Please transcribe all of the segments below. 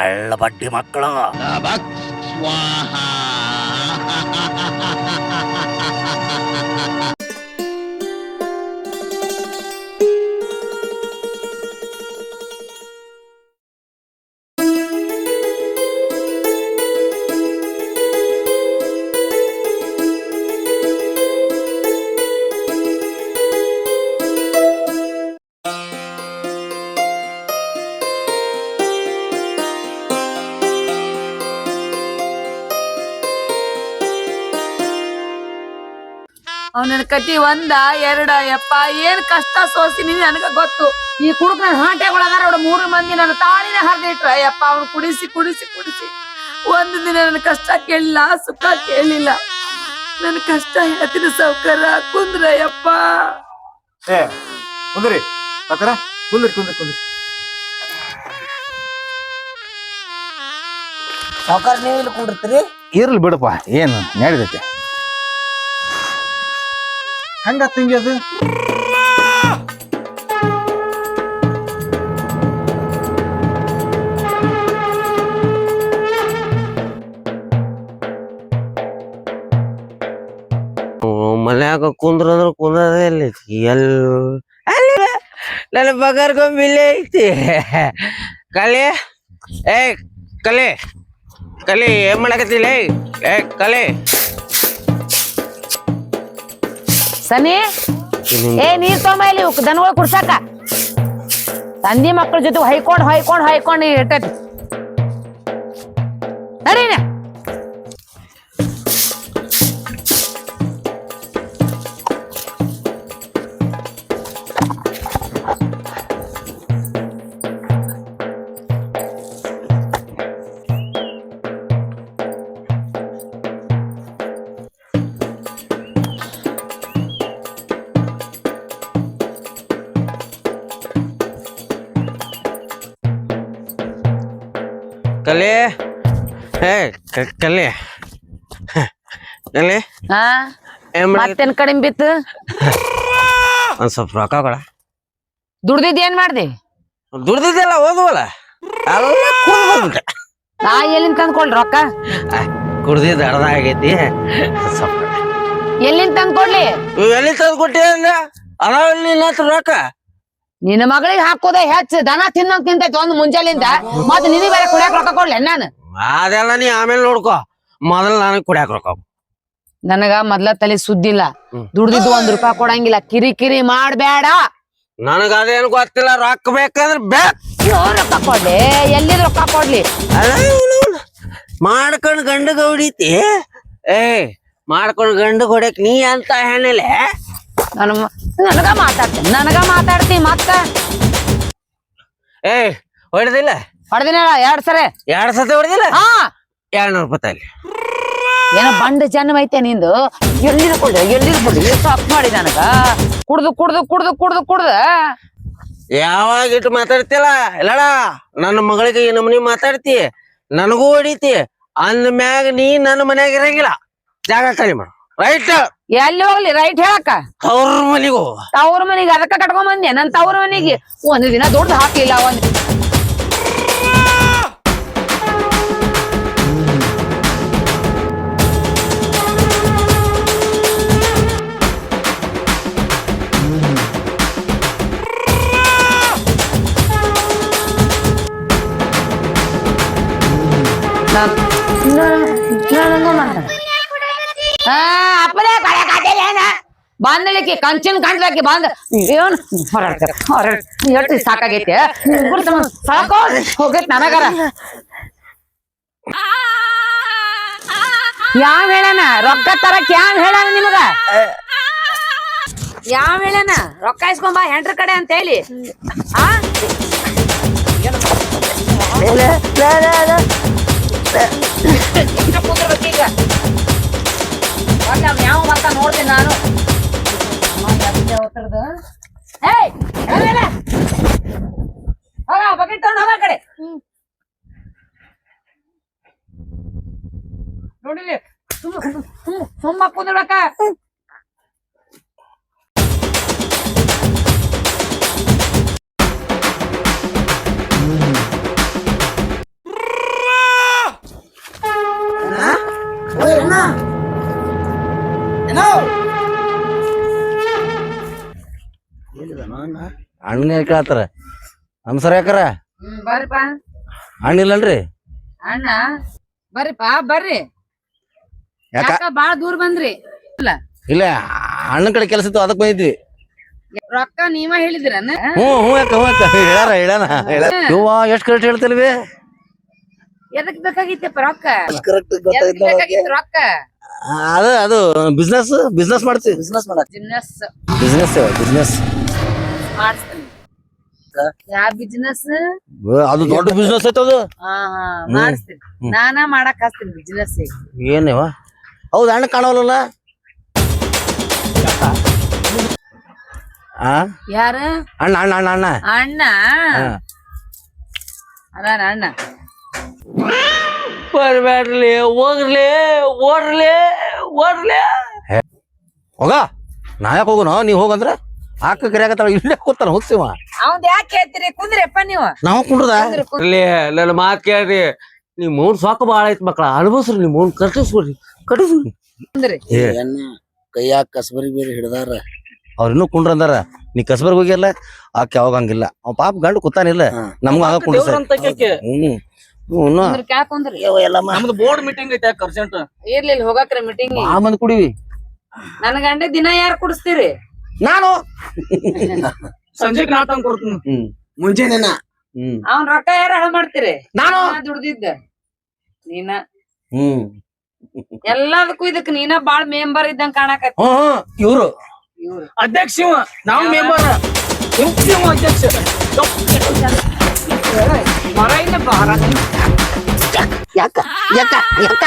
കള്ളപട്ടി മക്കളോ ಕತಿ ಒಂದ ಎರಡ ಯಪ್ಪ ಏನ್ ಕಷ್ಟ ಸೋಸಿನಿ ನನಗ ಗೊತ್ತು. ಈ ಕುಡುಕ್ ನನ್ ಹಾಂಟೆಗಳದಾರ ಅವ್ರ ಮೂರು ಮಂದಿ ನನ್ನ ತಾಳಿನ ಹರಿದಿಟ್ರ. ಯಪ್ಪ ಅವ್ನು ಕುಡಿಸಿ ಕುಡಿಸಿ ಕುಡಿಸಿ. ಒಂದು ದಿನ ನನ್ನ ಕಷ್ಟ ಕೇಳಿಲ್ಲ ಸುಖ ಕೇಳಿಲ್ಲ. ನನ್ನ ಕಷ್ಟ ಹೇಳ್ತೀನಿ ಸೌಕರ್ಯ ಕುಂದ್ರ ಯಪ್ಪ. ಏ ಕುಂದ್ರಿ. ಸಾಕರ ಕುಂದ್ರಿ ಕುಂದ್ರಿ ಕುಂದ್ರಿ. ಸಾವುಕಾರ ನೀವು ಇಲ್ಲಿ ಕುಂಡಿರ್ತೀರಿ? ಇರ್ಲಿ ಬಿಡಪ್ಪ ಏನು ನಡೀತೈತೆ ಹಂಗ ತಿಂಗಿ ಅದು ಮನ್ಯಾಗ ಕುಂದ್ರ ಕುಂದ್ರದೇ ಇಲ್ಲ ಎಲ್ ಅಲ್ಲಿ ನನ್ನ ಬಗರ್ಗೊಂಬಿಲ್ಲೇ ಐತಿ. ಕಲೆ? ಏ ಕಲೆ. ಕಲೆ, ಏನ್ ಮಾಡಕತ್ತಿಲ್ಲ ಏ ಕಲೆ. ಸನಿ ಏ ನೀರ್ ತೊಂಬ ಇಲ್ಲಿ ಉಕ್- ದನಗಳು ಕುಡ್ಸಾಕ. ತಂದಿ ಮಕ್ಕಳ ಜೊತೆ ಹೊಯ್ಕೊಂಡ್ ಹೊಯ್ಕೊಂಡ್ ಹೊಯ್ಕೊಂಡ್ ಇಟ್ಟೈತಿ ನಡೀನ. ಕಲೆ ಏ ಕ- ಕಲೆ. ಕಲೆ ಹಾ ಏನ್ ಮಾಡಕತ್ತಿ ಮತ್ತೇನ್ ಕಡಿಮೆ ಬಿತ್ತು? ಒಂದ್ ಸ್ವಲ್ಪ ರೊಕ್ಕ ಕೊಡ. ದುಡ್ದಿದ್ ಏನ್ ಮಾಡ್ದಿ? ದುಡ್ದಿದ್ದೆಲ್ಲ ಓದುವಲ್ಲ ಎಲ್ಲ ಕುಡ್ದ್ಬಿಟ್ಟೆ ನಾ ಎಲ್ಲಿಂದ ತಂದ್ಕೊಳ್ರಿ ರೊಕ್ಕ? ಕುಡ್ದಿದ್ದು ಅರ್ಧ ಆಗೈತಿ. ಸ್ವಲ್ಪ. ಎಲ್ಲಿಂದ ತಂದ್ಕೊಡ್ಲಿ? ಇವ್ ಎಲ್ಲಿ ತಂದು ಕೊಟ್ಟಿ ಅಂದ? ಅದಾವ ನಿನ್ನ ಹತ್ರ ರೊಕ್ಕ. ನಿನ್ನ ಮಗಳಿಗೆ ಹಾಕೋದೇ ಹೆಚ್ಚ. ದನ ತಿನ್ನೋದ್ ತಿಂತೈತಿ ಒಂದ್ ಮುಂಜಾಲಿಂದ. ಮತ್ ನಿನಗ್ ಬೇರೆ ಕುಡಿಯಾಕ ರೊಕ್ಕ ಕೊಡ್ಲಿ ನಾನು? ಅದೆಲ್ಲ ನೀ ಆಮೇಲೆ ನೋಡ್ಕೋ. ಮೊದಲು ನನಗೆ ಕುಡಿಯಾಕ ರೊಕ್ಕ. ನನಗ ಮೊದ್ಲ ತಲೆ ಸುದ್ದಿಲ್ಲ. ದುಡ್ದಿದ್ದು ಒಂದ್ ರೂಪಾಯಿ ಕೊಡಂಗಿಲ್ಲ. ಕಿರಿ ಕಿರಿ ಮಾಡ್ಬೇಡ. ನನಗ ಅದೇನು ಗೊತ್ತಿಲ್ಲ. ರೊಕ್ಕ ಬೇಕಂದ್ರೆ ಬೇಕ್ ಇವ್ನ್ ರೊಕ್ಕ ಕೊಡ್ಲಿ? ಎಲ್ಲಿ ರೊಕ್ಕ ಕೊಡ್ಲಿ. ಮಾಡ್ಕೊಂಡ್ ಗಂಡಗ ಹೊಡಿತಿ ಏ ಮಾಡ್ಕೊಂಡ್ ಗಂಡ ಹೊಡ್ಯಕ್ ನೀ ಅಂತ ಹೆಣ್ಣಿಲೆ ನನ್ ನನಗ ಮಾತಾಡ್ತೀನಿ. ನನಗ ಮಾತಾಡ್ತಿ ಮತ್ತ? ಏ ಹೊಡೆದಿಲ್ಲ? ಹೊಡೆದಿನ ಎರಡ್ ಸರಿ. ಎರಡ್ ಸತಿ ಹೊಡೆದಿಲ್ಲ? ಹಾ. ಎರಡ್ನೂರು ರೂಪಾಯಿ ತಗೊಳ್ಳಿ. ಏನೋ ಬಂಡ ಜನ್ಮ ಐತೆ ನಿಂದು. ಎಲ್ಲಿದ್ ಕೊಡ್ಲಿ ಎಲ್ಲಿದ್ ಕೊಡ್ಲಿ ಸಾಕ್ ಮಾಡಿ ನನಗ? ಕುಡ್ದು ಕುಡ್ದು ಕುಡ್ದು ಕುಡ್ದು ಕುಡ್ದ. ಯಾವಾಗ ಇಟ್ಟು ಮಾತಾಡ್ತಿಲ್ಲ ಇಲ್ಲಡ ನನ್ನ ಮಗಳಿಗೆ ಈ ನಮ್ನಿ ಮಾತಾಡ್ತಿ. ನನಗೂ ಹೊಡಿತಿ. ಅಂದ ಮ್ಯಾಗ ನೀ ನನ್ನ ಮನ್ಯಾಗ ಇರಂಗಿಲ್ಲ. ಜಾಗ ಖಾಲಿ ಮಾಡು. ರೈಟ್ ಎಲ್ಲಿ ಹೋಗ್ಲಿ? ರೈಟ್ ಹೇಳಕ್ಕ. ತವ್ರ ಮನಿಗೂ. ತವ್ರ ಮನಿಗೆ ಅದಕ್ಕ ಕಟ್ಕೊಂಡ್ ಬಂದೆ. ನನ್ ತವ್ರ ಮನಿಗೆ. ಒಂದ್ ದಿನ ದೊಡ್ಡ ಹಾಕ್ಲಿಲ್ಲ ಒಂದ್ ಬಂದಳಿಕೆ ಕಂಚಿನ ಕಂಡ್ಲಾಕಿ ಬಂದ ಏನ್? ಹೊರಡ್ತಾರ ಹೊರಡ್ ಎಷ್ಟು ಸಾಕಾಗೈತೆ. ಗುರ್ತಮ ಸಾಕೋ. ಹೋಗೈತ್ ನನಗರ ಯಾವ ಹೇಳನ ರೊಕ್ಕ ತರಕ್ ಯಾವ ಹೇಳನ ನಿಮಗ? ಯಾವ ಹೇಳನ ರೊಕ್ಕ ಇಸ್ಕೊಂಬ ಹೆಂಡ್ರ ಕಡೆ ಅಂತ ಹೇಳಿ. ಆ? ಇಷ್ಟ ಯಾವ ಮತ್ತ ನೋಡ್ತೀನಿ ನಾನು? ಏಯ್? ಹೋಗ ಬಕೆಟ್ ತಗೊಂಡ್ ಹೋಗ ಆ ಸುಮ್ಮ ಸುಮ್ಮ ಸುಮ್ಮ ಅಣ್ಣನ ಕೇಳತ್ತಾರ. ನಮಸ್ಕಾರ ಯಾಕಾರ? ಬರ್ರಿಪ್ಪ ಅಣ್ಣ ಇಲ್ಲಲ್ರಿ? ಅಣ್ಣ ಬರ್ರಿಪ್ಪ ಬರ್ರಿ. ಯಾಕ? ಯಾಕ ಬಾಳ ದೂರ ಬಂದ್ರಿ? ಇಲ್ಲ. ಇಲ್ಲ ಅಣ್ಣನ ಕಡೆ ಕೆಲಸ ಇತ್ತು ಅದಕ್ಕೆ ಬಂದಿದ್ವಿ. ರೊಕ್ಕ ನೀವ ಹೇಳಿದ್ರ ಹ್ಞೂ ಹ್ಞೂ ಯಾಕ ಹ್ಞೂ ಯಾಕ. ಹೇಳ್ಯಾರ ಹೇಳ್ಯಾನ ಹೇಳ್ಯಾರ ಇವ್ವ ಎಷ್ಟು ಕರೆಕ್ಟ್ ಹೇಳ್ತಿಲ್ವಿ? ಎದಕ್ ಬೇಕಾಗಿತ್ತಪ್ಪ ರೊಕ್ಕ? ಕರೆಕ್ಟ್ ಎದಕ್ ಬೇಕಾಗಿತ್ತು ರೊಕ್ಕ? ಅದು ಅದು ಬಿಸ್ನೆಸ್ ಬಿಸ್ನೆಸ್ ಮಾಡ್ತೀವಿ. ಬಿಸ್ನೆಸ್ ಮಾಡಕ್. ಬಿಸ್ನೆಸ್ ಬಿಸ್ನೆಸ್ ಬಿಸ್ನೆಸ್ ಮಾಡಿಸ್ತೀನಿ ಯಾವ ಬಿಸ್ನೆಸ್ ಅದು ದೊಡ್ಡ ಬಿಸ್ನೆಸ್ ಐತೆ ಅದು? ಹಾ ಹಾ ಮಾಡಿಸ್ತೀನಿ. ನಾನ ಮಾಡಕ್ ಹಚ್ತೀನಿ ಬಿಸ್ನೆಸ್ ಏನವ ಹೌದು ಅಣ್ಣ ಕಾಣವಲ್ಲ ಆ? ಯಾರ? ಅಣ್ಣ ಅಣ್ಣ ಅಣ್ಣ ಅಣ್ಣ. ಅಣ್ಣ? ಅದಾರ ಅಣ್ಣ ಬರ್ಬ್ಯಾಡ್ಲಿ ಹೋಗ್ಲಿ ಓಡ್ಲಿ ಓಡ್ಲಿ ಹೋಗ. ನಾ ಯಾಕೆ ಹೋಗೋಣ ನೀವ್ ಹೋಗಂದ್ರ? ಆಕ ಕರಿಯಾಕತ್ತಾಳ ಇಲ್ಲೇ ಕೂತಾನ ಹೋಗ್ತೀವ ಅವ್ನ್ ಯಾಕೆ ಹೇಳ್ತೀರಿ? ಕುಂದ್ರಪ್ಪ ನೀವು. ನಾವು ಕುಂಡ್ರದ ಇಲ್ಲಿ ನನ್ನ ಮಾತ್ ಕೇಳ್ರಿ. ನಿಮ್ ಮೂನ್ ಸಾಕು ಬಾಳ ಐತ್ ಮಕ್ಳ ಅನುಭವಿಸ್ರಿ ನಿಮ್ ಮೂನ್ ಕಟ್ಟಿಸ್ಕೊಡ್ರಿ ಕಟ್ಟಿಸ್ರಿ ಕುಂದ್ರಿ. ಎನ್ನ ಕೈಯಾಗ ಕಸಬರಿ ಬೇರೆ ಹಿಡ್ದಾರ. ಅವ್ರ ಇನ್ನೂ ಕುಂಡ್ರ ಅಂದಾರ. ನೀ ಕಸ್ಬರ್ಗ್ ಹೋಗಿಲ್ಲ ಆಕೆ ಅವಾಗ ಹಂಗಿಲ್ಲ. ಅವ್ ಪಾಪ ಗಂಡು ಕೂತಾನಿಲ್ಲ. ನಮ್ಗ ಹಂಗ ಕುಂಡ್ರ ಹ್ಮ್ ಹ್ಮ್. ಕುಂದ್ರಿ ಎಲ್ಲಮ್ಮ ನಮ್ದು ಬೋರ್ಡ್ ಮೀಟಿಂಗ್ ಐತೆ ಕರ್ಸೆಂಟ್ ಇರ್ಲಿಲ್ಲ ಹೋಗಾಕ್ರೆ ಮೀಟಿಂಗ್ ಆ ಮಂದಿ ಕುಡಿವಿ. ನನ್ ಗಂಡ ದಿನ ಯಾರು ಕುಡಿಸ್ತೀರಿ? ನಾನು? ಸಂಜೆಗ್ ನಾ ತಂದ್ ಕೊಡ್ತೀನಿ. ಹ್ಮ್. ಮುಂಜಾನೆನ? ಹ್ಮ್. ಅವ್ನ್ ರೊಕ್ಕ ಯಾರ ಹಾಳು ಮಾಡ್ತೀರಿ? ನಾನು? ನಾ ದುಡ್ದಿದ್ದ. ನೀನ? ಹ್ಮ್. ಎಲ್ಲದಕ್ಕೂ ಇದಕ್ ನೀನ ಬಾಳ್ ಮೆಂಬರ್ ಇದ್ದಂಗ ಕಾಣಕ ಹ್ಮ್ ಇವ್ರು. ಇವ್ರು. ಅಧ್ಯಕ್ಷ ಇವ. ನಾವು ಮೆಂಬರ್ ಇವ ಅಧ್ಯಕ್ಷ. ಮರ ಇಲ್ಲ ಬಾರ ಯಾಕ? ಯಾಕ? ಯಾಕ?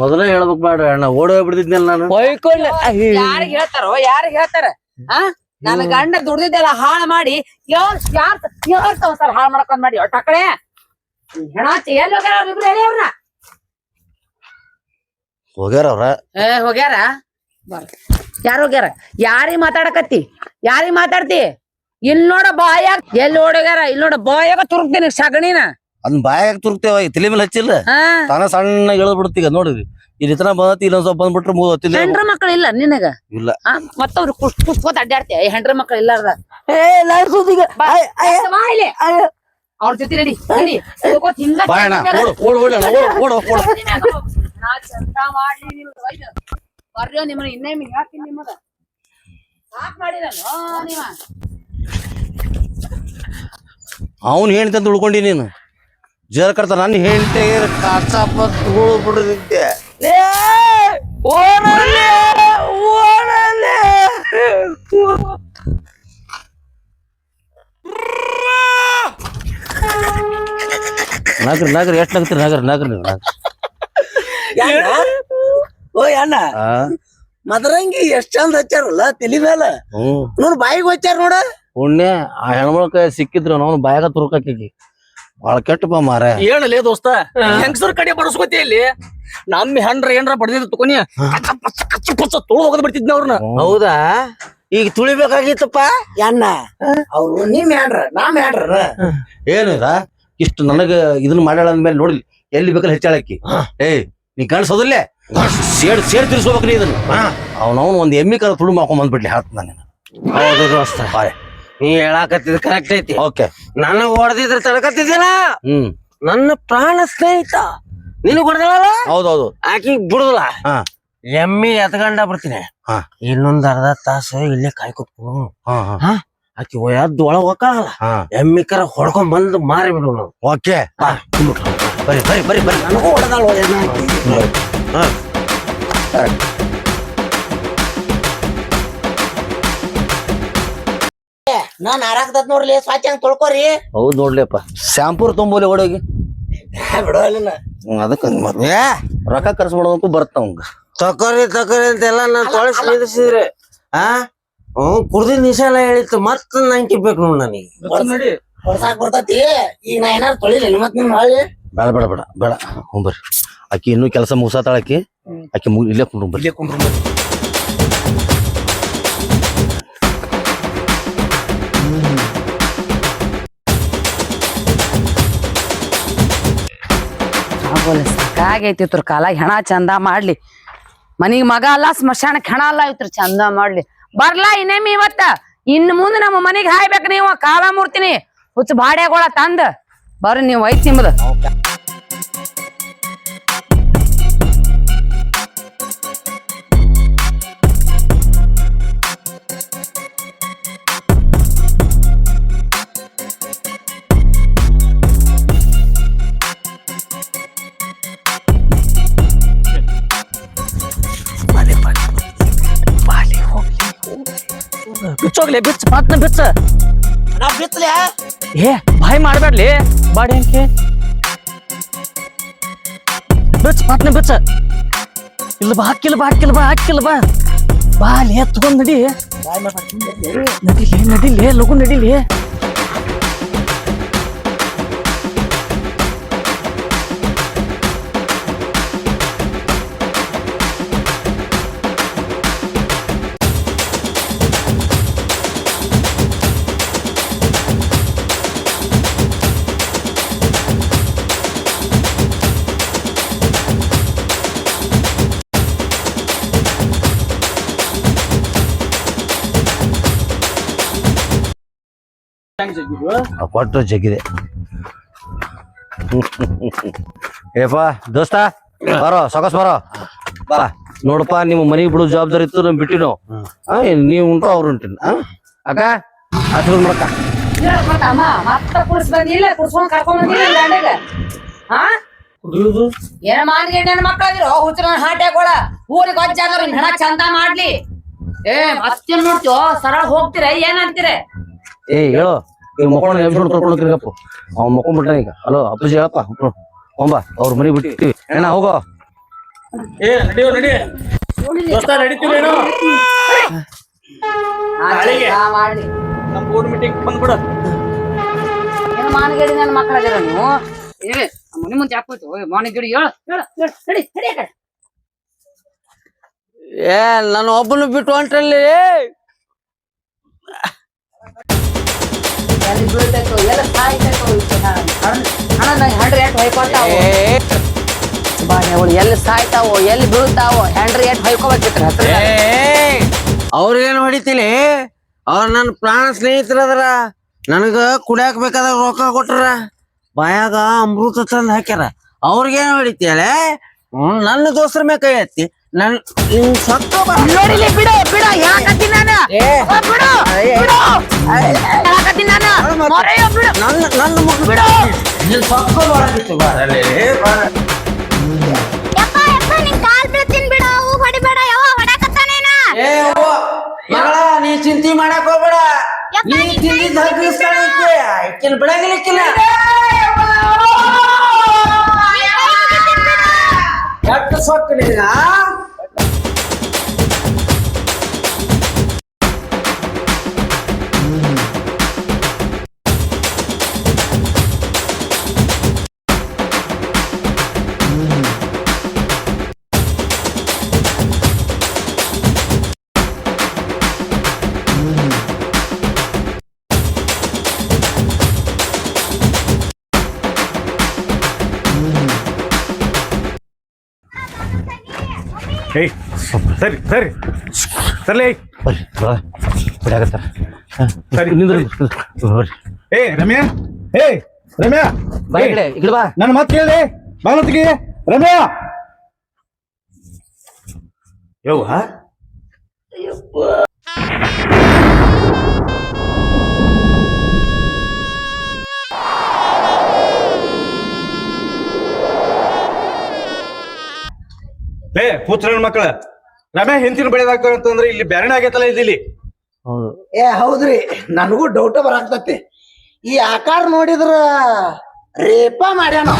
ಮೊದಲೇ ಹೇಳ್ಬೇಕು ಬೇಡ ಅಣ್ಣ. ಓಡಿ ಹೋಗ್ಬಿಡ್ತಿದ್ನಲ್ಲ ನಾನು. ಯಾರಿಗ್ ಹೇಳ್ತಾರೋ ಯಾರಿಗ್ ಹೇಳ್ತಾರ? ಆ? ನನ್ನ ಗಂಡ ದುಡ್ದಿದ್ದೆಲ್ಲ ಹಾಳ ಮಾಡಿ ಯಾರ್ ಯಾರ್ ಯಾರ್ ಸರ್ ಹಾಳ ಮಾಡ್ಕೊಂಡ್ ಮಾಡಿ? ಟಕಳೆ ಹೆಣಾಚಿ ಎಲ್ಲಿ ಹೋಗ್ಯಾರ ಅವ್ರಿಬ್ರು ಹೇಳಿ ಅವ್ರನ್ನ ಹೋಗ್ಯಾರ ಅವ್ರ? ಏ ಹೋಗ್ಯಾರ? ಯಾರು ಹೋಗ್ಯಾರ? ಯಾರಿಗ್ ಮಾತಾಡಕತ್ತಿ? ಯಾರಿಗ್ ಮಾತಾಡ್ತಿ? ಇಲ್ ನೋಡ ಬಾಯಾಗ ಎಲ್ಲಿ ಓಡೋಗ್ಯಾರ? ಇಲ್ಲಿ ನೋಡ ಬಾಯಾಗ ತುರುಕ್ತೀನಿ ಸಗಣಿನ. ಅದನ್ನ ಬಾಯಾಗ ತುರುಕ್ತೇವ ಈ ತಲೆ ಮೇಲೆ ಹಚ್ಚಿಲ್ಲ. ಹಾ. ತಾನ ಸಣ್ಣ ಇಳದ್ ಬಿಡ್ತೀಗ ನೋಡಿದ್ರಿ ಇಲ್ಲಿ ತನ ಬಂದತಿ ಇಲ್ಲೊಂದ್ ಸ್ವಲ್ಪ ಬಂದ್ಬಿಟ್ರೆ ಮೂವ್ ಹತ್ತಿಲ್ಲ ಹೆಂಡ್ರ ಮಕ್ಳು ಇಲ್ಲ ನಿನಗ? ಇಲ್ಲ. ಆ, ಮತ್ತವ್ರು ಕುಸ್ ಕುಸ್ಕೋತ ಅಡ್ಡಾಡ್ತೀಯ ಈ ಹೆಂಡ್ರ ಮಕ್ಳು ಇಲ್ಲಾರ್ದ? ಅವ್ರ ಜೊತೆ ನಡಿ ನಡಿ. ಹೋಗೋತ್ ಹಿಂಗ ರೆಡಿ ಓಡು ಓಡು ಓಡು ಅಣ್ಣ, ಓಡು ಓಡು ಓಡು. ನಾ ಚಂದ ಮಾಡ್ಲಿ ನಿಮ್ದು ಒಯ್ದು. ಬರ್ರಿ ನಿಮ್ಮನ್ನ ಇನ್ನೇ ಹಾಕಿನಿ ನಿಮ್ಮದ ಸಾಕ್ ಮಾಡಿರಲ್ಲ ನೀವ. ಅವ್ನು ಹೇಳ್ತ ಅಂತ ಉಳ್ಕೊಂಡಿ ನೀನು? ಜರ ಕರ್ತ ನನ್ನ ಹೇಳ್ತೆ ಕಾಚಾಪ ಬಿಡ್ತಿದ್ದೆ ಓಡಲಿ ನಗ್ರಿ ನಗ್ರಿ ಎಷ್ಟು ನಗ್ತೀರಿ? ನಗ್ರಿ ನಗ್ರಿ ನೀವು ಓ ಅಣ್ಣ. ಮದರಂಗಿ ಎಷ್ಟ್ ಚಂದ ಹಚ್ಚಾರಲ್ಲ ತಲಿ ಮೇಲೆ ನೋಡ್ ಬಾಯಿಗೆ ಹಚ್ಚಾರ ನೋಡ. ಪುಣ್ಯ ಆ ಹೆಣ್ಮಳ ಸಿಕ್ಕಿದ್ರು ನಾವು ಬಾಯಾಗ ತುರುಕಾಕಿ ಬಾಳ ಕೆಟ್ಟಪ್ಪ ಮಾರ ಏನಲೇ ದೋಸ್ತ ಹೆಂಗಸರ್ ಕಡೆ ಬಡಸ್ಕೊತಿ ಇಲ್ಲಿ? ನಮ್ಮ ಹೆಂಡ್ರ ಏನ್ರ ಬಡ್ದಿದ್ ತಕೊನಿ ಕಚ್ಚ ಪಚ್ಚ ತೊಳ್ದು ಹೋಗದ್ ಬಿಡ್ತಿದ್ನ ಅವ್ರನ್ನ ಹೌದಾ? ಈಗ ತುಳಿಬೇಕಾಗಿತ್ತಪ್ಪ? ಯನ್ನ ಅವ್ರು ನಿಮ್ ಹೇಳ್ರ ನಮ್ ಹೇಳ್ರ ಏನು ಇದ ಇಷ್ಟು ನನಗ ಇದನ್ನ ಮಾಡ್ಯಾಳ ಅಂದ್ಮೇಲೆ ನೋಡಿಲಿ ಎಲ್ಲಿ ಬೇಕಲ್ಲ ಹೆಚ್ಚಾಳಕ್ಕಿ. ಏಯ್ ನೀ ಕಾಣಿಸೋದಿಲ್ಲೇ? ಸೇಡ್ ಸೇಡ್ ತಿರ್ಸ್ಕೋಬೇಕು ನೀ ಇದನ್ನ. ಅವನವನು ಒಂದ್ ಎಮ್ಮಿ ಕಾಲ ತುಳು ಮಾಡ್ಕೊಂಡ್ ಬಂದ್ಬಿಡ್ಲಿ ಹೇಳ್ತ ನಾನು ಹೌದು ದೋಸ್ತ. ನೀ ಹೇಳಾಕತ್ತಿದ್ ಕರೆಕ್ಟ್ ಐತಿ. ಓಕೆ ಹೊಡೆದಿದ್ರ ತಡಕತ್ತಿದ್ದೀನ ಹ್ಮ್. ನನ್ನ ಪ್ರಾಣ ಸ್ನೇಹಿತ. ನಿನಗ್ ಹೊಡೆದಲ್ಲ ಹೌದೌದು. ಆಕಿ ಬಿಡುದಿಲ್ಲ. ಹಾ. ಎಮ್ಮಿ ಎತ್ಕಂಡ ಬಿಡ್ತೀನಿ. ಹಾ. ಇನ್ನೊಂದ್ ಅರ್ಧ ತಾಸು ಇಲ್ಲೇ ಕಾಯ್ಕೊತ್ಕು ಹಾ ಹಾ. ಆಕಿ ಒಯ್ಯದ್ ಒಳಗ್ ಹೋಗಲ್ಲ ಹಾ. ಎಮ್ಮಿ ಕರ ಹೊಡ್ಕೊಂಡ್ ಬಂದು ಮಾರಿ ಬಿಡು ನಾವು ಓಕೆ ಬಾ. ಬರಿ ಬರಿ ಬರಿ ಬರಿ. ನನಗೂ ಹೊಡೆದಾಳ ಹಾ. ನಾನ್ ಆರಾಕ್ತದ್ ನೋಡ್ಲಿ ಸ್ವಚ್ಛ ಹಂಗ್ ತೊಳ್ಕೊರಿ. ಹೌದ್ ನೋಡ್ಲಿಪ್ಪ. ಶಾಂಪೂರ್ ತುಂಬೋಲಿ ಓಡೋಗಿ ಬಿಡೋಲ್ಲ ಹ್ಮ್, ಅದಕ್ಕ ಏ, ರೊಕ್ಕ ಖರ್ಚು ಮಾಡೋದಕ್ಕೂ ಬರ್ತ ಅವಂಗ ತಕೋರಿ ತಕೋರಿ ಅಂತೆಲ್ಲ ನಾನ್ ತೊಳಸಿ ನಿಲ್ಲಿಸಿದ್ರೆ ಆ? ಹ್ಮ್ ಕುಡ್ದಿ ನಿಶಾಲ ಹೇಳಿತ್ತು ಮತ್ತ ನಂಗೆ ಬೇಕು ನೋಡ್ ನನಗೆ. ನಡಿ. ಹೊಡ್ಸಾಕ್ ಬರ್ತತಿ. ಈಗ ನಾ ಏನಾರ ತೊಳಿಲಿ ಮತ್ ನಿಮ್ ಹೊಳ್ಳಿ. ಬೇಡ ಬೇಡ ಬೇಡ ಬೇಡ. ಹ್ಞೂ ಬರ್ರಿ. ಆಕಿ ಇನ್ನೂ ಕೆಲಸ ಮುಗಿಸತಾಳ ಆಕಿ. ಆಕಿ ಮುಗಿ ಇಲ್ಲೇ ಕುಂಡ್ರು ಬರ್ರಿ. ಇಲ್ಲೇ ಕುಂಡ್ರು ಆಗೋಲ್ಲ ಸಾಕಾಗೈತಿ ಇತ್ರ ಕಾಲಾಗ ಹೆಣ ಚಂದ ಮಾಡ್ಲಿ. ಮನಿಗೆ ಮಗ ಅಲ್ಲ ಸ್ಮಶಾನಕ್ಕೆ ಹೆಣ ಅಲ್ಲ ಇತ್ರ ಚಂದ ಮಾಡ್ಲಿ. ಬರ್ಲಾ ಇನ್ನೇಮಿ ಇವತ್ತ? ಇನ್ ಮುಂದೆ ನಮ್ಮ ಮನೆಗೆ ಹಾಯ್ಬೇಕು ನೀವು ಕಾಲ ಮೂರ್ತಿನಿ. ಹುಚ್ಚ ಬಾಡ್ಯಾಗೋಳ ತಂದ್. ಬರ್ರಿ ನೀವು ಐತಿ ನಿಮ್ದು ಬಿಚ್ಚೋಗ್ಲಿ ಬಿಚ್ಚ ಮಾತ್ನ ಬಿಚ್ಚ ನಾ ಬಿತ್ತಲೆ ಏ ಬಾಯ್ ಮಾಡ್ಬೇಡ್ಲಿ ಬಾಡಿ ಅಂಕೆ ಬಿಚ್ಚ ಮಾತ್ನ ಬಿಚ್ಚ ಇಲ್ಲ ಬಾ ಹಾಕಿಲ್ಲ ಬಾ ಹಾಕಿಲ್ಲ ಬಾ ಹಾಕಿಲ್ಲ ಬಾ ಬಾ ಲೇ ತಗೊಂಡ್ ನಡಿ ನಡಿಲಿ ನಡಿಲಿ ಲಗು ನಡಿಲಿ ಆ ಕೊಟ್ರ ಜಗ್ಗಿದೆ. ಏಪ ದೋಸ್ತ ಬರೋ ಸೊಗಸ್ ಬರೋ. ಬಾ. ನೋಡಪ್ಪ ನಿಮ್ಮ ಮನೆಗೆ ಬಿಡೋ ಜವಾಬ್ದಾರಿ ಇತ್ತು ನಮ್ ಬಿಟ್ಟಿ ನಾವು ಉಂಟು ಅವ್ರು ಉಂಟಿನ? ಅಕ್ಕ ಹಚ್ಕೊಂಡ್ ಮಾಡಕ್ಕ ಅಮ್ಮ ಮತ್ತ ಕುಡ್ಸ್ ಬಂದಿಲ್ಲ ಕುಡ್ಸ್ಕೊಂಡ್ ಕರ್ಕೊಂಡ್ ಬಂದಿಲ್ಲ ದಂಡೆಗ ಹಾ ಏನ ಮಾನ್ಗೆ ನನ್ನ ಮಕ್ಕಳದಿರೋ ಹುಚ್ಚರ ಹಾಟ್ಯಾಗೋಳ ಊರಿಗೆ ಗೊಜ್ಜಾದವ್ರ ಹೆಣ ಚಂದ ಮಾಡ್ಲಿ. ಏ ನೋಡ್ತೀವೋ ಸರಳ ಹೋಗ್ತೀರ ಏನಂತೀರ ಅಂತೀರ? ಏ ಹೇಳು. ಈಗ ಮಕ್ಕೊಂಡು ಎಬ್ಸ್ಕೊಂಡು ಕರ್ಕೊಂಡು ಹೋಗಿರಪ್ಪ ಅವ್ನು ಮಕ್ಕೊಂಡ್ಬಿಟ್ಟ ಈಗ. ಹಲೋ ಅಪ್ಪಾಜಿ ಹೇಳಪ್ಪ ಹೊಂಬ ಅವ್ರ ಮನೆ ಬಿಟ್ಟು. ಏನ ಹೋಗೋ. ಏ ನಡಿಯೋ ನಡಿ. ದೋಸ್ತ ನಡಿತೀರೇನು ಮಾಡಿ ನಮ್ಮ ಬೋರ್ಡ್ ಮೀಟಿಂಗ್ ಬಂದ್ಬಿಡ. ಏನ್ ಮಾನಗೇಡಿ ನನ್ನ ಮಕ್ಕಳದಿರ ನೀವು? ಏ ಮನೆ ಮುಂದೆ ಹಾಕೋಯ್ತು ಮಾನಗಿಡಿ ಹೇಳ ಹೇಳ ಹೇಳ ನಡಿ ನಡಿ ಕಡೆ. ಏ ನನ್ನ ಒಬ್ಬನು ಬಿಟ್ಟು ಹೊಂಟ್ರಲ್ಲಿ. ಎಲ್ಲಿ ಬೀಳ್ತೈತೋ ಎಲ್ಲ ಸಾಯ್ತೈತೋ ಹಣ ಹಂಡ್ರಿ ಎಟ್ ಹೊಯ್ಕೊತಾವ ಬಾಳೆ ಅವಳು ಎಲ್ಲಿ ಸಾಯ್ತಾವೋ ಎಲ್ಲಿ ಬೀಳ್ತಾವೋ ಹೆಂಡ್ರಿ ಎಟ್ ಹೊಯ್ಕೋಬೇಕಿತ್ರ ಹತ್ರ ಅವ್ರಿಗೇನ್ ಹೊಡಿತೀನಿ ಅವ್ರ ನನ್ನ ಪ್ರಾಣ ಸ್ನೇಹಿತರದ್ರ. ನನಗ ಕುಡಿಯಾಕ ಬೇಕಾದಾಗ ರೊಕ್ಕ ಕೊಟ್ರ. ಬಾಯಾಗ ಅಮೃತ ತಂದ್ ಹಾಕ್ಯಾರ. ಅವ್ರಿಗೇನ್ ಹೊಡಿತಿಯಲೆ? ನನ್ನ ದೋಸ್ತರ ಮೇಲೆ ಕೈ ಎತ್ತಿ. ನನ್ ನಿನ್ ಸತ್ತ ನೋಡಿಲಿ ಬಿಡು ಬಿಡು ಹೇಳಕತ್ತೀನಿ ನಾನು ಓ, ಬಿಡು ಬಿಡು ಹೇಳಕತ್ತೀನಿ ನಾನು ಮೊರೆಯೋ ಬಿಡು ನನ್ನ ನನ್ನ ಮಗ ಬಿಡ ನಿನ್ ಸತ್ತ ಬಾಳಾಗಿತ್ತು ಬಾರಲ್ಲಿ ಯಪ್ಪ ಯಪ್ಪ ನಿನ್ ಕಾಲ್ ಬೀಳ್ತೀನಿ ಬಿಡು ಅವು ಹೊಡಿಬೇಡ ಯಾವ ಹೊಡಕತ್ತಾನೇನ ಏ ಅವ್ವ, ಮಗಳ ನೀ ಚಿಂತೆ ಮಾಡಕ್ ಹೋಗ್ಬೇಡ ನೀ ತಿಂದಿದ್ದ ಹಗ್ಗಿಸ್ತಾಳೈತಿ ಆಕಿನ ಬಿಡಂಗಿಲ್ಲಕ್ಕಿಲ್ಲ ಸೊಕ್ಕ ನೀನ ಸರಿ ಸರಿ. ಸರಿ ಬರ್ರಿ ಬಾ ಬಿಡಾಕತ್ತಾರ ಸರಿ, ನಿಂದ್ರಿ ಬರ್ರಿ ಏ ರಮ್ಯಾ. ಏ ರಮ್ಯಾ. ಬಾ ಈ ಕಡೆ ಈ ಕಡೆ ಬಾ. ನನ್ನ ಮಾತು ಕೇಳಿ ಬಾಗ್ಲತ್ತಿಗೆ ರಮ್ಯಾ. ಯವ್ವ? ಏ ಪುತ್ರನ ಮಕ್ಕಳ ರಮ್ಯಾ ಹಿಂದಿನ ಬೆಳೆದಾಗ್ತಾವ ಅಂತಂದ್ರೆ ಇಲ್ಲಿ ಬ್ಯಾರಣ ಆಗೈತಲ್ಲ ಇದಿಲ್ಲಿ. ಹೌದು. ಏ ಹೌದ್ರಿ. ನನಗೂ ಡೌಟ್ ಬರಾಕ್ತತಿ. ಈ ಆಕಾರ ನೋಡಿದ್ರ ರೇಪ ಮಾಡ್ಯಾನ.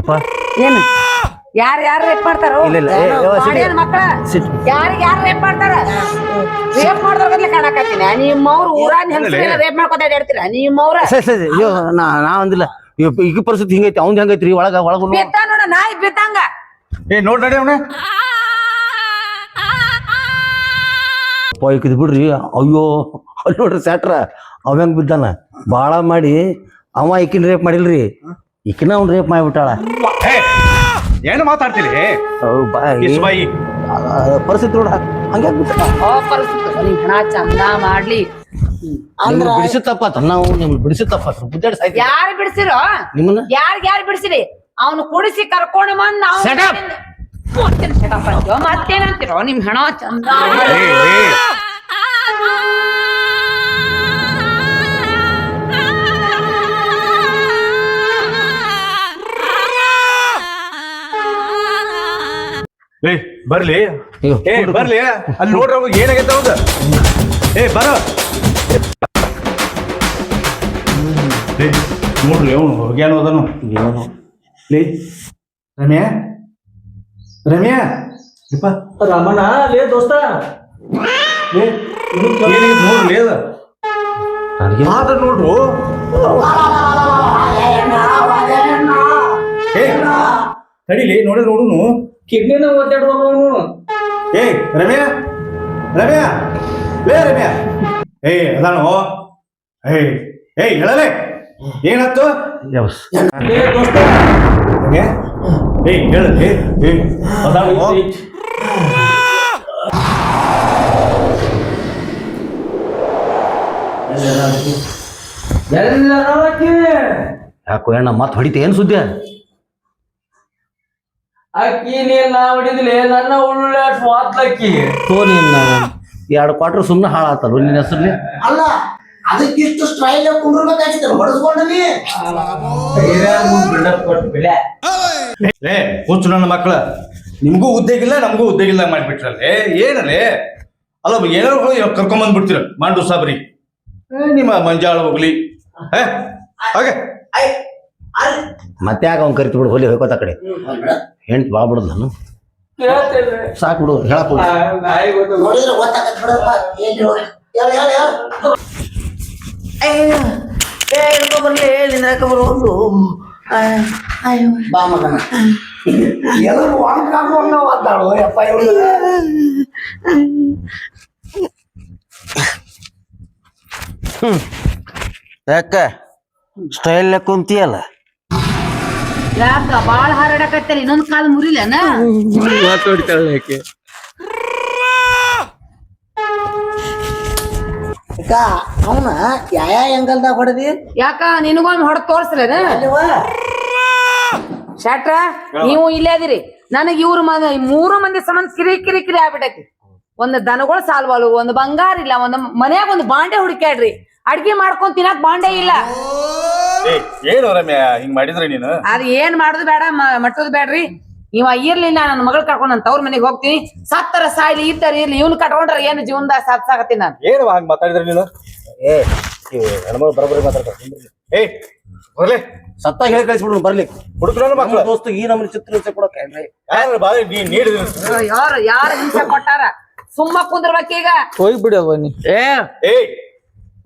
ಅಪ್ಪ ಏನು? ಯಾರು ಯಾರು ರೇಪ್ ಮಾಡ್ತಾರ? ಇಲ್ಲ, ಇಲ್ಲ, ಏ. ಮಕ್ಕಳ. ಯಾರು ಯಾರು ರೇಪ್ ಮಾಡ್ತಾರ? ರೇಪ್ ಮಾಡ್ದವ್ರ ಗದ್ಲೆ ಕಾಣಕತ್ತೀನಿ. ನಿಮ್ಮ ಅವ್ರ ಊರಾನ್ ಹೆಂಗಸ್ರೆಲ್ಲ ರೇಪ್ ಮಾಡ್ಕೊತ ಅಡ್ಯಾಡ್ತೀರ ನಿಮ್ಮ ಅವ್ರ ಸರಿ ಸರಿ. ಅಯ್ಯೋ ನಾ ನಾ ಅಂದಿಲ್ಲ. ಈಗ ಪರಿಸ್ಥಿತಿ ಹಿಂಗೈತಿ ಅವ್ನ್ ಹೆಂಗೈತ್ರಿ? ಒಳಗ ಒಳಗ ಬಿತ್ತ ನೋಡ ನಾಯಿ ಬಿತ್ತಂಗ ಏ ನೋಡ್ ನಡಿ ಅವನೇ. ಪೈಕಿದ್ ಬಿಡ್ರಿ. ಅಯ್ಯೋ ಅಲ್ಲಿ ನೋಡ್ರಿ ಸ್ಯಾಟ್ರ. ಅವ ಹೆಂಗ್ ಬಿದ್ದಾನ? ಬಾಳ ಮಾಡಿ ಅವ ಈಕಿನ ರೇಪ್ ಮಾಡಿಲ್ರಿ. ಈಕಿನ ಅವ್ನ ರೇಪ್ ಮಾಡಿಬಿಟ್ಟಾಳ. ಏ ಏನು ಮಾತಾಡ್ತೀರಿ ಅವ್ ಬಾಯಿ. ಕಿಸ್ ಬಾಯಿ. ಪರಿಸ್ಥಿತಿ ನೋಡ. ಹಂಗೆ ಚಂದ ಮಾಡ್ಲಿ. ಅಂದ್ರ ಬಿಡಿಸುತ್ತಪ್ಪ ನಾವು ನಿಮ್ಗೆ ಬಿಡಿಸುತ್ತಪ್ಪ. ಯಾರು ಬಿಡ್ಸಿರೋ? ನಿಮ್ಮನ್ನ? ಯಾರಿಗ್ ಯಾರು ಬಿಡಿಸಿರಿ? ಅವನು ಕುಡಿಸಿ ಕರ್ಕೊಂಡು ಬಂದ್ ನಾವು Shut up! ಮತ್ತೇನಂತೀರೋ? ನಿಮ್ ಹೆಣ ಚಂದ ಏ ಏ. ಏ ಬರ್ಲಿ. ಅಯ್ಯೋ, ಏ ಬರ್ಲಿ. ಅಲ್ಲಿ ನೋಡ್ರಿ ಅವಾಗ ಏನಾಗೈತೆ ಅವಾಗ. ಏ ಬರ. ಏ ನೋಡ್ರಿ ಅವನು ಹೋಗ್ಯಾನು ಅದನು. ಏನೋ. ಲೇ ರಮ್ಯಾ? ರಮ್ಯಾ? ಇಪ್ಪ ರಮಣ ಲೇ ದೋಸ್ತ. ನೋಡ್ರಿ ಆದ ನೋಡ್ರು. ತಡಿಲಿ ನೋಡಿ ನೋಡುನು. ಕಿಡ್ನಿನ ಒದ್ದಾಡುವ ಏ ರಮ್ಯಾ? ರಮ್ಯಾ? ಲೇ ರಮ್ಯಾ? ಏ ಅದಾನು? ಏ ಏಯ್ ಹೇಳಲೇ. ಏನಾಯ್ತು? ಯವ್ಸ್. ಲೇ ದೋಸ್ತ. ರಮ್ಯಾ ಏಯ್ ಹೇಳು. ಏ ಏ ಅದಾನು ಎಲ್ಲರವಕ್ಕೆ ಯಾಕೋ ಅಣ್ಣ ಮತ್ ಹೊಡಿತ? ಏನ್ ಸುದ್ದಿ ಅಕ್ಕಿ ನೀನ್ ನಾ ಹೊಡಿದಿಲ್ಲ ನನ್ನ ಉಳ್ಳ ಸ್ವಾತ್ಲಕ್ಕಿ ತೋ ನಿನ್ನ ಎರಡು ಕ್ವಾರ್ಟರ್ ಸುಮ್ಮನೆ ಹಾಳಾತಲ್ಲ ನಿನ್ನ ಹೆಸರ್ಲಿ? ಅಲ್ಲ ಅದಕ್ಕಿಷ್ಟು ಸ್ಟೈಲ್ ಕುಂಡ್ರಬೇಕಾಗಿತ್ತು ಹೊಡೆಸ್ಕೊಂಡು ನೀ ಲೇ ಹುಚ್ಚು ನನ್ನ ಮಕ್ಕಳ ನಿಮಗೂ ಉದ್ಯೋಗ ಇಲ್ಲ ನಮಗೂ ಉದ್ಯೋಗ ಇಲ್ಲ ಮಾಡಿಬಿಟ್ರಲ್ಲೇ ಏನಲ್ಲೇ? ಅಲ್ಲ ಏನಾರು ಹೋಗಿ ಕರ್ಕೊಂಡ್ ಬಂದ್ಬಿಡ್ತೀರ ಮಾಂಡು ಸಾಬ್ರಿ. ಏ, ನಿಮ್ಮ ಮಂಜಾಳ ಹೋಗ್ಲಿ. ಹಾಗೆ. ಮತ್ತೆ ಯಾಕೆ ಅವ್ನು ಕರಿತು ಬಿಡು ಹೋಲಿ ಹೋಗೋತ ಕಡೆ. ಹೆಂಟ್ ಬಾ ಬಿಡುದು ನಾನು. ಸಾಕು ಬಿಡು ಹೇಳಕ್ ಏ ಹೇಳು ಬಾ ಮಗನ ಎಲ್ಲರೂ ವಾಂಕಾಕೊಂಡು ಒದ್ದಾಳು ಯಪ್ಪ ಇವಳು ಯಾಕ? ಸ್ಟೈಲ್ ಕುಂತಿಯಲ್ಲ? ಯಾಕ ಬಾಳ ಹಾರಾಡಕತ್ತಲ್ಲ ಇನ್ನೊಂದ್ ಕಾಲ್ ಮುರಿಲೇನ? ಈಗ ಅವನ ಯಾವ ಎಂಗಲ್ದಾಗ ಹೊಡೆದಿ? ಯಾಕ ನಿನಗೊಮ್ಮೆ ಹೊಡೆದ್ ತೋರ್ಸ್ರೇನ ಶಾಟ್ರ ನೀವು ಇಲ್ಲೇ ಅದಿರಿ. ನನಗೆ ಇವ್ರ ಮನ ಮೂರು ಮಂದಿ ಸಂಬಂಧ ಕಿರಿ ಕಿರಿ ಕಿರಿ ಆಗ್ಬಿಟ್ಟೈತಿ. ಒಂದ್ ದನಗಳು ಸಾಲ್ವಾಲು ಒಂದ್ ಬಂಗಾರ ಇಲ್ಲ ಒಂದ್ ಮನ್ಯಾಗ ಒಂದ್ ಬಾಂಡೆ ಹುಡುಕ್ಯಾಡ್ರಿ. ಅಡ್ಗೆ ಮಾಡ್ಕೊಂಡ್ ತಿನ್ನಕ್ ಬಾಂಡೆ ಇಲ್ಲ. ಏ ಏನು ರಮ್ಯಾ ಹಿಂಗ್ ಮಾಡಿದ್ರೆ ನೀನು? ಅದ್ ಏನ್ ಮಾಡುದು ಬೇಡ ಮಟ್ಟದ್ ಮಟ್ಟೋದು ಬೇಡ್ರಿ. ಇವ ಇರ್ಲಿಲ್ಲ ನನ್ನ ಮಗಳು ಕರ್ಕೊಂಡು ನನ್ನ ತವ್ರ ಮನೆಗೆ ಹೋಗ್ತೀನಿ. ಸತ್ತರ ಸಾಯ್ಲಿ ಇತ್ತರ ಇರ್ಲಿ ಇವ್ನ ಕಟ್ಕೊಂಡ್ರೆ ಏನ್ ಜೀವನದಾಗ ಸಾತ್ಸಾಕತ್ತೀನಿ ನಾನು? ಏನು ಹಂಗೆ ಮಾತಾಡಿದ್ರೆ ನೀನು? ಏ ಹೆಣ್ಮಗಳು ಬರೋಬ್ಬರಿ ಮಾತಾಡ್ತಾರೆ ಏ ಬರ್ಲಿ. ಸತ್ತಾಗ ಹೇಳಿ ಕಳಿಸ್ಬಿಡು ಬರ್ಲಿ. ಹುಡುಕ್ರ ಮಕ್ಕಳು ದೋಸ್ತ ಈ ನಮ್ಮ ಚಿತ್ರ ಹಿಂಸೆ ಕೊಡಕ್ಕೆ? ಯಾರು ನೀ ನೀಡಿದ್ರಿ? ಯಾರು ಯಾರು ಹಿಂಸೆ ಕೊಟ್ಟಾರ? ಸುಮ್ಮ ಈಗ. ಹೋಗ್ಬಿಡಿ ಅವ್ವ ಏ ಏ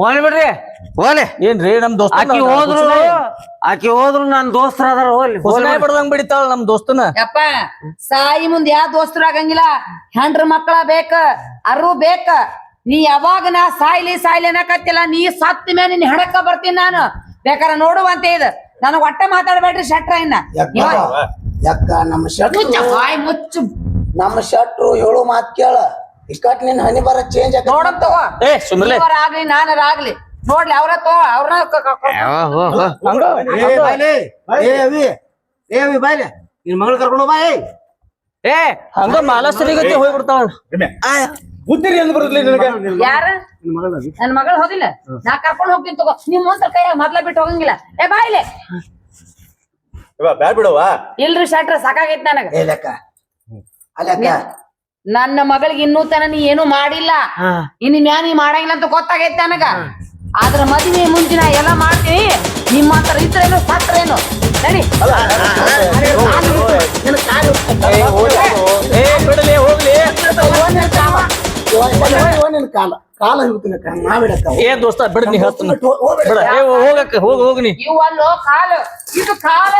ಹೋಗ್ಲಿ ಬಿಡ್ರಿ. ಹೋಗ್ಲಿ. ಏನ್ರಿ ನಮ್ ದೋಸ್ತ ಆಕಿ ಹೋದ್ರು ಆಕಿ ಹೋದ್ರು ನನ್ ದೋಸ್ತರ ಅದಾರ ಹೋಲಿ ಹೊಸನಾಯಿ ಬಿಡಿತಾವ್ ಬಿಡಿತಾಳ ನಮ್ ದೋಸ್ತನ. ಯಪ್ಪ ಸಾಯಿ ಮುಂದ್ ಯಾವ ದೋಸ್ತರು ಆಗಂಗಿಲ್ಲ? ಹೆಂಡ್ರ ಮಕ್ಕಳ ಬೇಕ ಅರು ಬೇಕ. ನೀ ಯಾವಾಗ ನಾ ಸಾಯ್ಲಿ ಸಾಯ್ಲಿ ಅನ್ನಕತ್ತಿಲ್ಲ ನೀ ಸತ್ತ ಮೇಲೆ ನಿನ್ ಹೆಣಕ ಬರ್ತೀನಿ ನಾನು. ಬೇಕಾರ ನೋಡುವಂತೆ ಇದು ನನ್ ಒಟ್ಟ ಮಾತಾಡಬೇಡ್ರಿ ಶಟ್ರ ಇನ್ನ. ಯಾಕ ನಮ್ಮ ಶೆಟ್ರು ಮುಚ್ಚ ಮುಚ್ಚು. ನಮ್ಮ ಶೆಟ್ರು ಹೇಳು ಮಾತ್ ಕೇಳ. ಇಕ್ಕಟ್ ನಿನ್ ಹನಿ ಬರ ಚೇಂಜ್ ನೋಡಮ್ ತಗೋ. ಏ ಸುಮ್ಲೆ ಆಗ್ಲಿ ನಾನರ ಆಗ್ಲಿ. ನೋಡ್ಲಿ ಅವ್ರ ತಗೋ ಅವ್ರನ್ನ ಕ- ಕ- ಕ- ಏ ಬಾಯ್ಲೆ ಏ ಅವಿ ಏ ಅವಿ ಬಾಯ್ಲೆ. ನಿನ್ ಮಗಳು ಕರ್ಕೊಂಡು ಬಾ ಏ ಏ ಹಂಗ ಮಾಲಸ್ತರಿಗತಿ ಹೋಗ್ಬಿಡ್ತಾಳ ರಮ್ಯಾ. ಬುದ್ಧಿ ಎಂದು ನಿನಗೆ? ಯಾರ? ನಿನ್ ಮಗಳ ನನ್ ಮಗಳು ಹೋಗಿಲ್ಲ ನಾ ಕರ್ಕೊಂಡ್ ಹೋಗ್ತೀನಿ ತಗೋ. ನಿಮ್ ಮುಂದ ಕೈ ಮೊದ್ಲ ಬಿಟ್ಟು ಹೋಗಂಗಿಲ್ಲ. ಏ ಬಾಯ್ಲೆ. ಇವ ಬ್ಯಾಡ್ ಬಿಡವಾ ಇಲ್ರಿ ಶಟ್ರ ಸಾಕಾಗೈತ್ ನನಗ. ಏ ಲೆಕ್ಕ. ನನ್ನ ಮಗಳಿಗೆ ಇನ್ನೂ ತನ ನೀ ಏನು ಮಾಡಿಲ್ಲ ಇನ್ನು ಮ್ಯಾನ್ ನೀ ಮಾಡಂಗಿಲ್ಲ ಅಂತ ಗೊತ್ತಾಗೈತೆ ನನಗ ಆದ್ರ ಮದ್ವೆ ಮುಂಚಿನ ಎಲ್ಲ ಮಾಡ್ತೀನಿ ನಿಮ್ಮ ಹತ್ರ ಇದ್ರೇನು ಸತ್ರೇನು ನಡಿ ಏ ಬಿಡಲಿ ಹೋಗ್ಲಿ ಇವ- ಇವ- ಇವ ನಿನ್ ಕಾಲ ಕಾಲ ಹಿಡ್ತೀನಿ ನಾವಿಡಕ್ಕ ಏ ದೋಸ್ತ ಬಿಡ ನೀ ಹೇಳ್ತಾನ ಬಿಡ ಏ ಹೋಗಕ್ಕ ಹೋಗ ಹೋಗ ನೀ ಇವು ಅಲ್ಲೋ ಕಾಲು ಇದು ಕಾಲ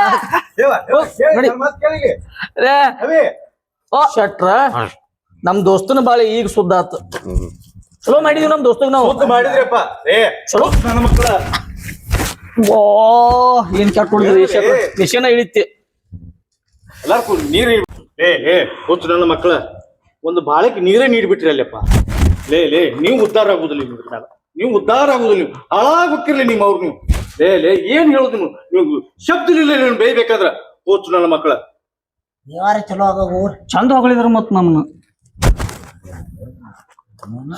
ದೇವ, ದೇವ, ಕೇಳಿ, ನೋಡಿ. ನನ್ ಮಾತ್ ಕೇಳಿಗೆ. ಏ, ಅವಿ, ಶಟ್ರ ನಮ್ ದೋಸ್ತನ ಬಾಳೆ ಈಗ ಸುದ್ದ ಆತು. ಚಲೋ ಮಾಡಿದೀವಿ ನಮ್ ದೋಸ್ತಗ್ ನಾವು. ಮಾಡಿದ್ರಪ್ಪ ಏ. ಚಲೋ. ನನ್ನ ಮಕ್ಕಳ. ಓ ಏನ್ ಕೆಟ್ಟ ವಿಷಯನ ಇಳಿತಿ ಎಲ್ಲಾರ್ಗೂ ನೀರು ಏ ಏ ಹುಚ್ಚು ನನ್ನ ಮಕ್ಕಳ. ಒಂದು ಬಾಳಕ್ಕೆ ನೀರೇ ನೀಡ್ಬಿಟ್ರಿ ಅಲ್ಲಪ್ಪ ಲೇ ಲೇ ನೀವು ಉದ್ಧಾರ ಆಗುದಿಲ್ಲ ನಿಮ್ಗೆ ಮ್ಯಾಲ. ನೀವು ಉದ್ಧಾರ ಆಗುದಿಲ್ಲ ನೀವು. ಹಾಳಾಗ್ಬೇಕಿರ್ಲಿ ನಿಮ್ಮ ಅವ್ರು ನೀವು. ಲೇ ಲೇ ಏನ್ ಹೇಳುದು ನೀವು? ನೀವು ಶಬ್ದ ಇಲ್ಲ ನೀವು ಬೇಯ್ಬೇಕಾದ್ರ ಹುಚ್ಚು ನನ್ನ ಮಕ್ಕಳ. ನೀವಾರ ಚಲೋ ಆಗ ಚಂದ ಹೋಗ್ಲಿದ್ರ ಮತ್ ನಮ್ಮನ್ನ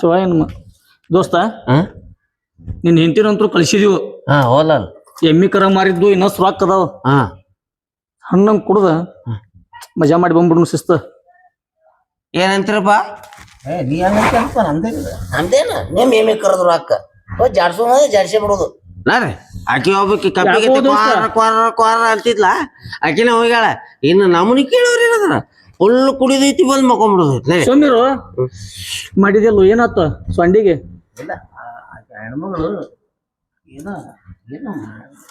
ಶಿವ ಏನ್ ಮ- ದೋಸ್ತ ಹಾ? ನಿನ್ ಹೆಂಡತಿನಂತರೂ ಕಳಿಸಿದೀವು. ಹಾ ಹೋಲಲ್ಲ ಎಮ್ಮಿ ಕರ ಮಾರಿದ್ದು ಇನ್ನಷ್ಟು ರೊಕ್ಕ ಅದಾವ. ಹಾ. ಹಣ್ಣಂಗ್ ಕುಡ್ದ ಮಜಾ ಮಾಡಿ ಬಂದ್ಬಿಡು ಶಿಸ್ತ. ಏನಂತೀರಪ್ಪ ಏ ನೀ ಹಂಗಂತ ಅನ್ಪ ನಮ್ದೇನ ನಮ್ದೇನ ನಿಮ್ ಏಮಿ ಕರೆದ್ರು ಅಕ್ಕ ಓ ಜಾಡ್ಸೋದ ಜಾಡ್ಸೇ ಬಿಡೋದು. ನಾರೇ ಆಕಿ ಹೋಗ್ಬೇಕು ದೋಸ್ತ? ಕ್ವಾರ ಕ್ವಾರ ಕ್ವಾರ ಅಂತಿದ್ಲ? ಆಕಿನ ಹೋಗ್ಯಾಳ. ಇನ್ನು ನಮ್ಮನಿ ಕೇಳೋರಿ ಏನದ್ರ? ಫುಲ್ ಕುಡಿದೈತಿ ಬಂದ್ ಮಕೊಂಬಿಡೋದೈತಿ. ಸೋಮಿರು ಮಾಡಿದೆಲ್ಲ ಏನಾತ ಸೊಂಡಿಗೆ ಹೆಣ್ಮಗಳು ಏನ ಏನ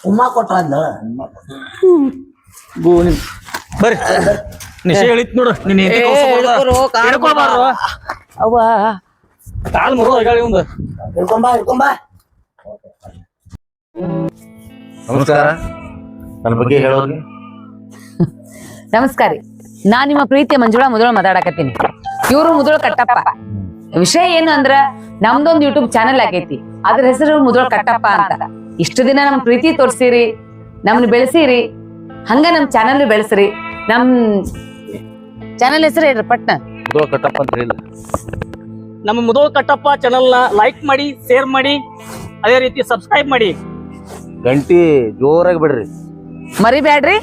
ಉಮ್ಮ ಕೊಟ್ಟ ಅಂದ ಗೋ ನಿನ್ ಬರ್ರಿ. ನಿಶೆ ಹೇಳಿತ್ ನೋಡು. ನಿನ್ ಹೆಂಡತಿ ಹಿಡ್ಕೊಳ್ಬಾರ್ದು ಅವ್ವ. ಕಾಲ್ ಮುರಿದ ಹೇಳಿ ಒಂದು ಹಿಡ್ಕೊಂಬಾ ಹಿಡ್ಕೊಂಬಾ ನಮಸ್ಕಾರ. ನನ್ನ ಬಗ್ಗೆ ಹೇಳೋರಿಗೆ ನಮಸ್ಕಾರ ರೀ. ನಾ ನಿಮ್ಮ ಪ್ರೀತಿಯ ಮಂಜುಳ ಮುದೋಳ ಮಾತಾಡಕತ್ತೀನಿ. ಇವರು ಮುದುಳು ಕಟ್ಟಪ್ಪ. ವಿಷಯ ಏನು ಅಂದ್ರ ನಮ್ದೊಂದು ಯೂಟ್ಯೂಬ್ ಚಾನೆಲ್ ಆಗೈತಿ. ಅದ್ರ ಹೆಸರು ಮುದುಳು ಕಟ್ಟಪ್ಪ ಅಂತ. ಇಷ್ಟು ದಿನ ನಮ್ ಪ್ರೀತಿ ತೋರ್ಸಿರಿ ನಮ್ನ ಬೆಳೆಸಿರಿ ಹಂಗ ನಮ್ ಚಾನೆಲ್ ಬೆಳೆಸ್ರಿ. ನಮ್ ಚಾನೆಲ್ ಹೆಸರು ಹೇಳ್ರಿ ಪಟ್ನ? ಕಟ್ಟಪ್ಪ ಅಂತ ನಮ್ಮ ಮುದೋಳ್ ಕಟ್ಟಪ್ಪ ಚಾನಲ್ನ ಲೈಕ್ ಮಾಡಿ ಶೇರ್ ಮಾಡಿ ಅದೇ ರೀತಿ ಸಬ್ಸ್ಕ್ರೈಬ್ ಮಾಡಿ. ಗಂಟಿ ಜೋರಾಗಿ ಬಿಡ್ರಿ. ಮರಿಬ್ಯಾಡ್ರಿ.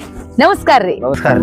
ನಮಸ್ಕಾರ ರೀ ನಮಸ್ಕಾರ.